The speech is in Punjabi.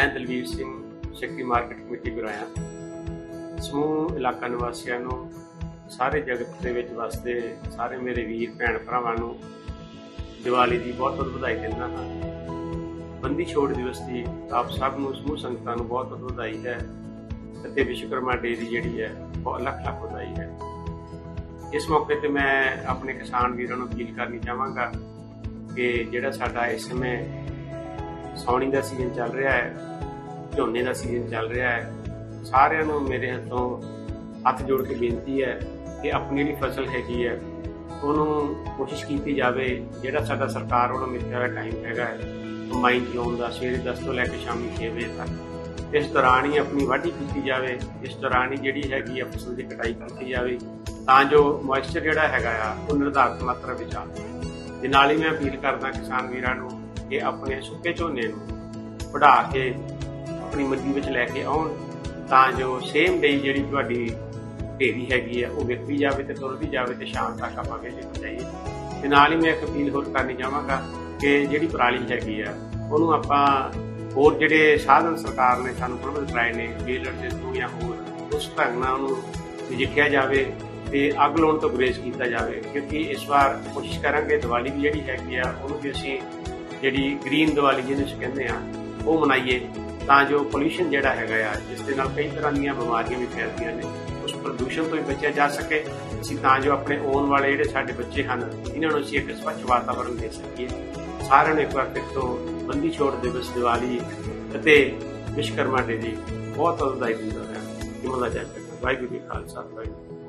ਮੈਂ ਦਲਵੀਰ ਸਿੰਘ, ਸ਼ਕਤੀ ਮਾਰਕੀਟ ਕਮੇਟੀ ਗੁਰਾਇਆ ਸਮੂਹ ਇਲਾਕਾ ਨਿਵਾਸੀਆਂ ਨੂੰ, ਸਾਰੇ ਜਗਤ ਦੇ ਵਿੱਚ ਵਸਦੇ ਸਾਰੇ ਮੇਰੇ ਵੀਰ, ਭੈਣ ਭਰਾਵਾਂ ਨੂੰ ਦੀਵਾਲੀ ਦੀ ਬਹੁਤ ਬਹੁਤ ਵਧਾਈ ਦਿੰਦਾ ਹਾਂ। ਬੰਦੀ ਛੋੜ ਦਿਵਸ ਦੀ ਆਪ ਸਭ ਨੂੰ, ਸਮੂਹ ਸੰਗਤਾਂ ਨੂੰ ਬਹੁਤ ਬਹੁਤ ਵਧਾਈ ਹੈ ਅਤੇ ਵਿਸ਼ਵਕਰਮਾ ਡੇ ਦੀ ਜਿਹੜੀ ਹੈ, ਬਹੁਤ ਲੱਖ ਲੱਖ ਵਧਾਈ ਹੈ। ਇਸ ਮੌਕੇ ਤੇ ਮੈਂ ਆਪਣੇ ਕਿਸਾਨ ਵੀਰਾਂ ਨੂੰ ਅਪੀਲ ਕਰਨੀ ਚਾਹਾਂਗਾ ਕਿ ਜਿਹੜਾ ਸਾਡਾ ਇਸ ਸਮੇਂ ਸੌਣੀ ਦਾ ਸੀਜ਼ਨ ਚੱਲ ਰਿਹਾ ਹੈ, ਝੋਨੇ ਦਾ ਸੀਜ਼ਨ ਚੱਲ ਰਿਹਾ ਹੈ। ਸਾਰਿਆਂ ਨੂੰ ਮੇਰੇ ਹੱਥੋਂ ਹੱਥ ਜੋੜ ਕੇ ਬੇਨਤੀ ਹੈ ਕਿ ਆਪਣੀ ਜਿਹੜੀ ਫਸਲ ਹੈਗੀ ਹੈ, ਉਹਨੂੰ ਕੋਸ਼ਿਸ਼ ਕੀਤੀ ਜਾਵੇ, ਜਿਹੜਾ ਸਾਡਾ ਸਰਕਾਰ ਵੱਲੋਂ ਮਿਲਿਆ ਹੋਇਆ ਟਾਈਮ ਹੈਗਾ ਹੈ ਕੰਬਾਈਨ ਚਲਾਉਣ ਦਾ, ਸਵੇਰੇ 10 ਤੋਂ ਲੈ ਕੇ ਸ਼ਾਮੀ 6 ਵਜੇ ਤੱਕ। ਇਸ ਦੌਰਾਨ ਹੀ ਆਪਣੀ ਵਾਢੀ ਕੀਤੀ ਜਾਵੇ, ਇਸ ਦੌਰਾਨ ਹੀ ਜਿਹੜੀ ਹੈਗੀ ਆ ਫਸਲ ਦੀ ਕਟਾਈ ਕੀਤੀ ਜਾਵੇ, ਤਾਂ ਜੋ ਮੋਇਸਚਰ ਜਿਹੜਾ ਹੈਗਾ ਆ, ਉਹ ਨਿਰਧਾਰਤ ਮਾਤਰਾ ਵਿੱਚ ਆਵੇ ਤੇ ਨਾਲ ਹੀ ਮੈਂ ਅਪੀਲ ਕਰਦਾ ਕਿਸਾਨ ਵੀਰਾਂ ਨੂੰ ਕਿ ਆਪਣੇ ਸੁੱਕੇ ਝੋਨੇ ਨੂੰ ਵਢਾ ਕੇ ਆਪਣੀ ਮੰਡੀ ਵਿੱਚ ਲੈ ਕੇ ਆਉਣ, ਤਾਂ ਜੋ ਸੇਮ ਡੇ ਜਿਹੜੀ ਤੁਹਾਡੀ ਢੇਰੀ ਹੈਗੀ ਆ, ਉਹ ਵਿਕਦੀ ਜਾਵੇ ਤੇ ਤੁਰਦੀ ਜਾਵੇ ਤੇ ਸ਼ਾਮ ਤੱਕ ਆਪਾਂ ਵੇਚੇ ਜਾਈਏ। ਤੇ ਨਾਲ ਹੀ ਮੈਂ ਇੱਕ ਅਪੀਲ ਹੋਰ ਕਰਨੀ ਚਾਹਾਂਗਾ ਕਿ ਜਿਹੜੀ ਪਰਾਲੀ ਹੈਗੀ ਆ, ਉਹਨੂੰ ਆਪਾਂ ਹੋਰ ਜਿਹੜੇ ਸਾਧਨ ਸਰਕਾਰ ਨੇ, ਸਾਨੂੰ ਪ੍ਰਬੰਧ ਕਰਾਏ ਨੇ ਬੇਲਰ ਦੇ ਥਰੂ ਜਾਂ ਹੋਰ, ਉਸ ਢੰਗ ਨਾਲ ਉਹਨੂੰ ਨਜਿੱਠਿਆ ਜਾਵੇ ਤੇ ਅੱਗ ਲਾਉਣ ਤੋਂ ਗੁਰੇਜ਼ ਕੀਤਾ ਜਾਵੇ। ਕਿਉਂਕਿ ਇਸ ਵਾਰ ਕੋਸ਼ਿਸ਼ ਕਰਾਂਗੇ ਦੀਵਾਲੀ ਵੀ ਜਿਹੜੀ ਹੈਗੀ ਆ, ਉਹਨੂੰ ਵੀ ਅਸੀਂ ਜਿਹੜੀ ਗ੍ਰੀਨ ਦੀਵਾਲੀ ਜਿਹਨੂੰ ਅਸੀਂ ਕਹਿੰਦੇ ਆ ਉਹ ਮਨਾਈਏ ਤਾਂ ਜੋ ਪੋਲੂਸ਼ਨ ਜਿਹੜਾ ਹੈਗਾ ਆ, ਜਿਸ ਦੇ ਨਾਲ ਕਈ ਤਰ੍ਹਾਂ ਦੀਆਂ ਬਿਮਾਰੀਆਂ ਵੀ ਫੈਲਦੀਆਂ ਨੇ, ਉਸ ਪ੍ਰਦੂਸ਼ਣ ਤੋਂ ਵੀ ਬਚਿਆ ਜਾ ਸਕੇ। ਅਸੀਂ ਤਾਂ ਜੋ ਆਪਣੇ ਆਉਣ ਵਾਲੇ ਜਿਹੜੇ ਸਾਡੇ ਬੱਚੇ ਹਨ, ਇਹਨਾਂ ਨੂੰ ਅਸੀਂ ਇੱਕ ਸਵੱਛ ਵਾਤਾਵਰਣ ਦੇ ਸਕੀਏ। ਸਾਰਿਆਂ ਨੂੰ ਇੱਕ ਵਾਰ ਫਿਰ ਤੋਂ ਬੰਦੀ ਛੋੜ ਦਿਵਸ ਦੀਵਾਲੀ ਅਤੇ ਵਿਸ਼ਵਕਰਮਾ ਡੇ ਦੀ ਬਹੁਤ ਵਧਾਈ ਦਿੰਦਾ ਹਾਂ। ਜਿਵੇਂ ਦਾ ਜੈ ਵਾਹਿਗੁਰੂ ਜੀ ਖਾਲਸਾ ਵਾਹਿਗੁਰੂ